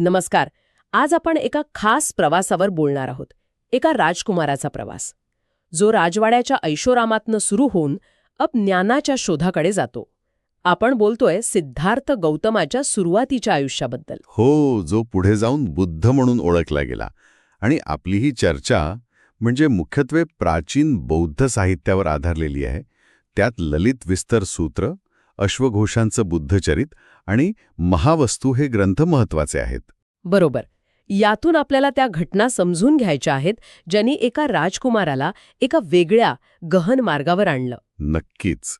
नमस्कार. आज आपण एका खास प्रवासावर बोलणार आहोत. एका राजकुमाराचा प्रवास. जो राजवाड्याच्या ऐशोरामातनं सुरू होऊन अब ज्ञानाच्या शोधाकडे जातो. आपण बोलतोय सिद्धार्थ गौतमाच्या सुरुवातीच्या आयुष्याबद्दल. हो जो पुढे जाऊन बुद्ध म्हणून ओळखला गेला. आणि आपली ही चर्चा म्हणजे मुख्यत्वे प्राचीन बौद्ध साहित्यावर आधारलेली आहे. त्यात ललित विस्तर सूत्र अश्वघोषांचं बुद्धचरित आणि महावस्तू हे ग्रंथ महत्त्वाचे आहेत. बरोबर. यातून आपल्याला त्या घटना समजून घ्यायच्या आहेत ज्यांनी एका राजकुमाराला एका वेगळ्या गहन मार्गावर आणलं. नक्कीच.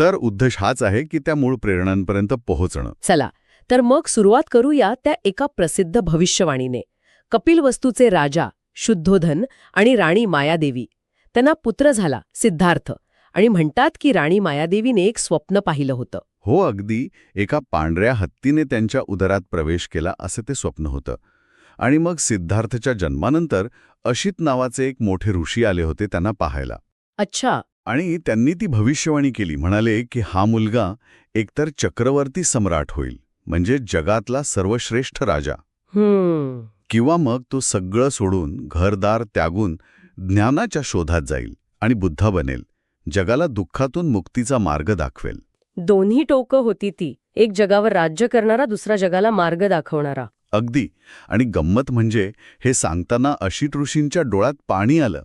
तर उद्देश हाच आहे की त्या मूळ प्रेरणांपर्यंत पोहोचणं. चला तर मग सुरुवात करूया त्या एका प्रसिद्ध भविष्यवाणीने. कपिलवस्तूचे राजा शुद्धोधन आणि राणी मायादेवी. त्यांना पुत्र झाला सिद्धार्थ. आणि म्हणतात की राणी मायादेवीने एक स्वप्न पाहिलं होतं. हो अगदी. एका पांढऱ्या हत्तीने त्यांच्या उदरात प्रवेश केला असं ते स्वप्न होतं. आणि मग सिद्धार्थच्या जन्मानंतर अशित नावाचे एक मोठे ऋषी आले होते त्यांना पाहायला. अच्छा. आणि त्यांनी ती भविष्यवाणी केली. म्हणाले की हा मुलगा एकतर चक्रवर्ती सम्राट होईल म्हणजे जगातला सर्वश्रेष्ठ राजा. किंवा मग तो सगळं सोडून घरदार त्यागून ज्ञानाच्या शोधात जाईल आणि बुद्ध बनेल. जगाला दुःखातून मुक्तीचा मार्ग दाखवेल. दोन्ही टोकं होती ती. एक जगावर राज्य करणारा दुसरा जगाला मार्ग दाखवणारा. अगदी. आणि गंमत म्हणजे हे सांगताना अशित ऋषींच्या डोळ्यात पाणी आलं.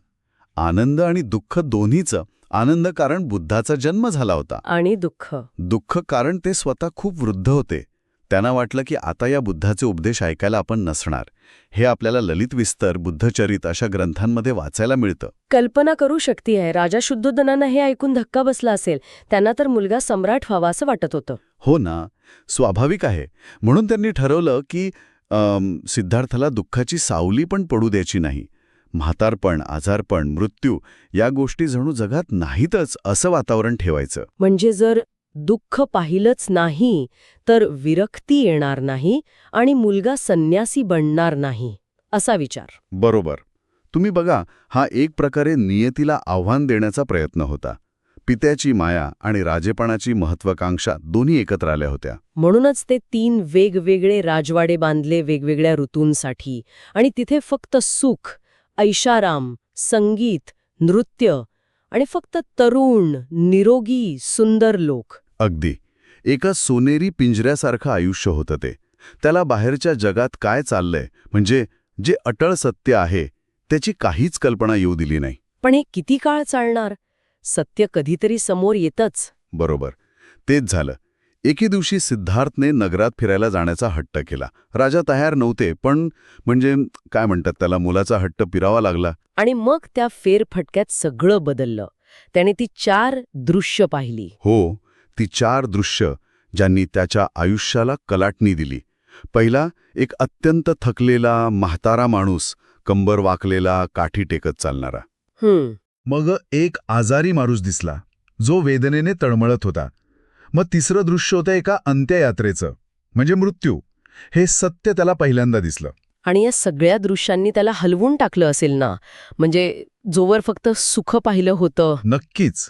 आनंद आणि दुःख दोन्हीचं आनंद कारण बुद्धाचा जन्म झाला होता. आणि दुःख. दुःख कारण ते स्वतः खूप वृद्ध होते. त्यांना वाटलं की आता या बुद्धाचे उपदेश ऐकायला आपण नसणार. हे आपल्याला ललित विस्तर बुद्धचरित अशा ग्रंथांमध्ये वाचायला मिळतं. कल्पना करू शकती आहे राजा शुद्धोधनांना हे ऐकून धक्का बसला असेल त्यांना तर मुलगा सम्राट व्हावा असं वाटत होतं. हो ना. स्वाभाविक आहे. म्हणून त्यांनी ठरवलं की सिद्धार्थाला दुःखाची सावली पण पडू द्यायची नाही. म्हातारपण आजारपण मृत्यू या गोष्टी जणू जगात नाहीतच असं वातावरण ठेवायचं. म्हणजे जर दुःख पाहिलंच नाही तर विरक्ती येणार नाही आणि मुलगा संन्यासी बनणार नाही असा विचार. बरोबर. तुम्ही बघा हा एक प्रकारे नियतीला आव्हान देण्याचा प्रयत्न होता. पित्याची माया आणि राजेपणाची महत्वाकांक्षा दोन्ही एकत्र आल्या होत्या. म्हणूनच ते तीन वेगवेगळे राजवाडे बांधले वेगवेगळ्या ऋतूंसाठी आणि तिथे फक्त सुख ऐशाराम संगीत नृत्य आणि फक्त तरुण निरोगी सुंदर लोक. अगदी. एका सोनेरी पिंजऱ्यासारखं आयुष्य होतं ते. त्याला बाहेरच्या जगात काय चाललंय म्हणजे जे अटळ सत्य आहे त्याची काहीच कल्पना येऊ दिली नाही. पण हे किती काळ चालणार? सत्य कधीतरी समोर येतच. बरोबर. तेच झालं. एके दिवशी सिद्धार्थने नगरात फिरायला जाण्याचा हट्ट केला. राजा तयार नव्हते पण म्हणजे काय म्हणतात त्याला मुलाचा हट्ट पिरावा लागला. आणि मग त्या फेरफटक्यात सगळं बदललं. त्याने ती चार दृश्य पाहिली. हो. ती चार दृश्य ज्यांनी त्याच्या आयुष्याला कलाटणी दिली. पहिला एक अत्यंत थकलेला म्हातारा माणूस कंबर वाकलेला काठी टेकत चालणारा. मग एक आजारी माणूस दिसला जो वेदनेने तळमळत होता. मग तिसरं दृश्य होतं एका अंत्ययात्रेचं म्हणजे मृत्यू. हे सत्य त्याला पहिल्यांदा दिसलं. आणि या सगळ्या दृश्यांनी त्याला हलवून टाकलं असेल ना? म्हणजे जोवर फक्त सुख पाहिलं होतं. नक्कीच.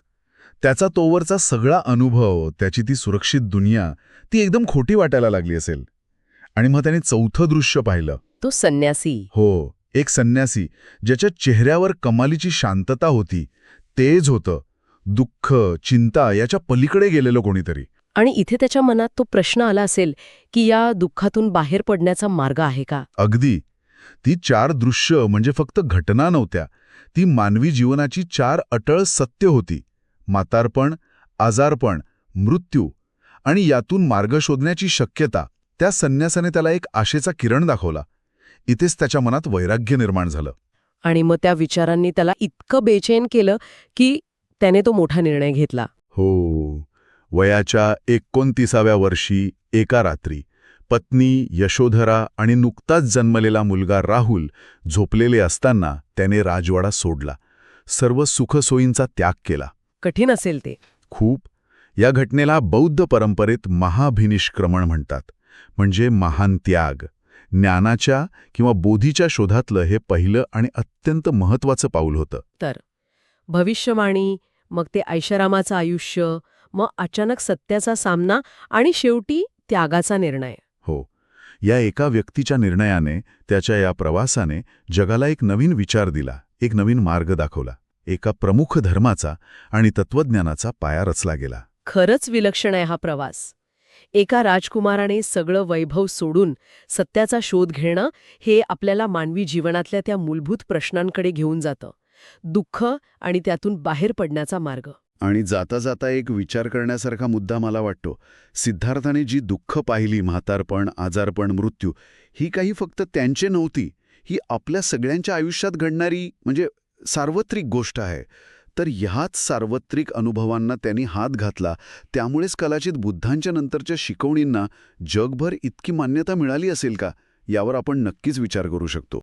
त्याचा तोवरचा सगळा अनुभव त्याची ती सुरक्षित दुनिया ती एकदम खोटी वाटायला लागली असेल. आणि मग त्याने चौथं दृश्य पाहिलं. तो संन्यासी. हो एक संन्यासी ज्याच्या चेहऱ्यावर कमालीची शांतता होती तेज होतं दुःख चिंता याच्या पलीकडे गेलेलं कोणीतरी. आणि इथे त्याच्या मनात तो प्रश्न आला असेल की या दुःखातून बाहेर पडण्याचा मार्ग आहे का? अगदी. ती चार दृश्य म्हणजे फक्त घटना नव्हत्या. ती मानवी जीवनाची चार अटळ सत्य होती. म्हातारपण आजारपण मृत्यू आणि यातून मार्ग शोधण्याची शक्यता त्या संन्यासाने त्याला एक आशेचा किरण दाखवला. इथेच त्याच्या मनात वैराग्य निर्माण झालं. आणि मग त्या विचारांनी त्याला इतकं बेचैन केलं की त्याने तो मोठा निर्णय घेतला. हो वयाच्या एकोणतीसाव्या वर्षी एका रात्री पत्नी यशोधरा आणि नुकताच जन्मलेला मुलगा राहुल झोपलेले असताना त्याने राजवाडा सोडला. सर्व सुखसोयींचा त्याग केला. कठीण असेल ते. खूप. या घटनेला बौद्ध परंपरेत महाभिनिष्क्रमण म्हणतात. म्हणजे महान त्याग. ज्ञानाच्या किंवा बोधीच्या शोधातलं हे पहिलं आणि अत्यंत महत्वाचं पाऊल होतं. तर भविष्यवाणी मग ते ऐशारामाचं आयुष्य मग अचानक सत्याचा सामना आणि शेवटी त्यागाचा निर्णय. हो. या एका व्यक्तीच्या निर्णयाने त्याच्या या प्रवासाने जगाला एक नवीन विचार दिला एक नवीन मार्ग दाखवला. एका प्रमुख धर्माचा आणि तत्वज्ञानाचा पाया रचला गेला. खरंच विलक्षण आहे हा प्रवास. एका राजकुमाराने सगळं वैभव सोडून सत्याचा शोध घेणं हे आपल्याला मानवी जीवनातल्या त्या मूलभूत प्रश्नांकडे घेऊन जातं. दुःख आणि त्यातून बाहेर पडण्याचा मार्ग. आणि जाता जाता एक विचार करण्यासारखा मुद्दा मला वाटतो. सिद्धार्थाने जी दुःख पाहिली म्हातारपण आजारपण मृत्यू ही काही फक्त त्यांचे नव्हती ही आपल्या सगळ्यांच्या आयुष्यात घडणारी म्हणजे सार्वत्रिक गोष्ट आहे. तर ह्याच सार्वत्रिक अनुभवांना त्यांनी हात घातला. त्यामुळेच कदाचित बुद्धांच्या नंतरच्या शिकवणींना जगभर इतकी मान्यता मिळाली असेल का? यावर आपण नक्कीच विचार करू शकतो.